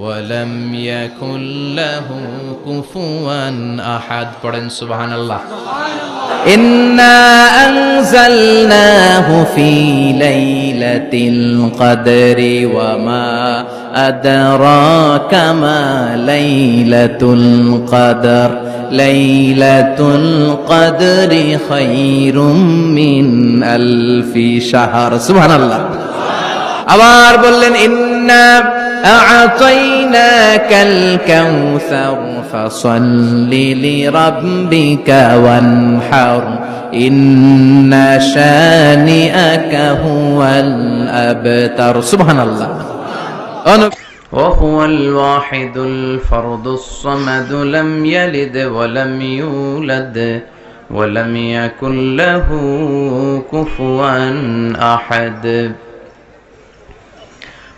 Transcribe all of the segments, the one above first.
ولم يكن له كفوا أحد قرن سبحان الله إنا أنزلناه في ليلة القدر وما أدراك ما ليلة القدر ليلة القدر خير من ألف شهر سبحان الله আবার বললেন ইন্না أعطيناك الكوثر فصل لربك وانحر إن شانئك هو الأبتر. سبحان الله. وهو الواحد الفرد الصمد لم يلد ولم يولد ولم يكن له كفوا أحد.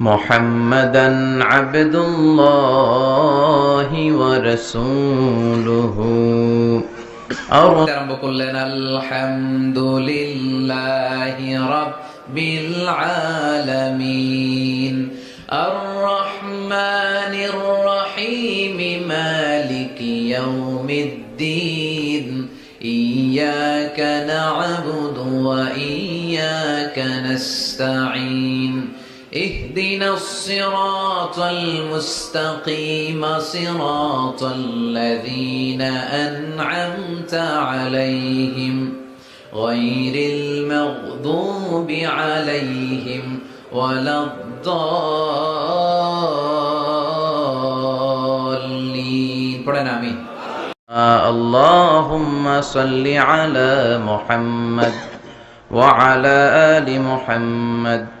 محمدا عبد الله ورسوله আরম্ভ করলেন আলহামদুলিল্লাহ রাব্বিল আলামিন الرحمن الرحيم مالك يوم الدين إياك نعبد وإياك نستعين اهدنا الصراط المستقيم صراط الذين أنعمت عليهم غير المغضوب عليهم ولا الضالين. اللهم صل على محمد وعلى آل محمد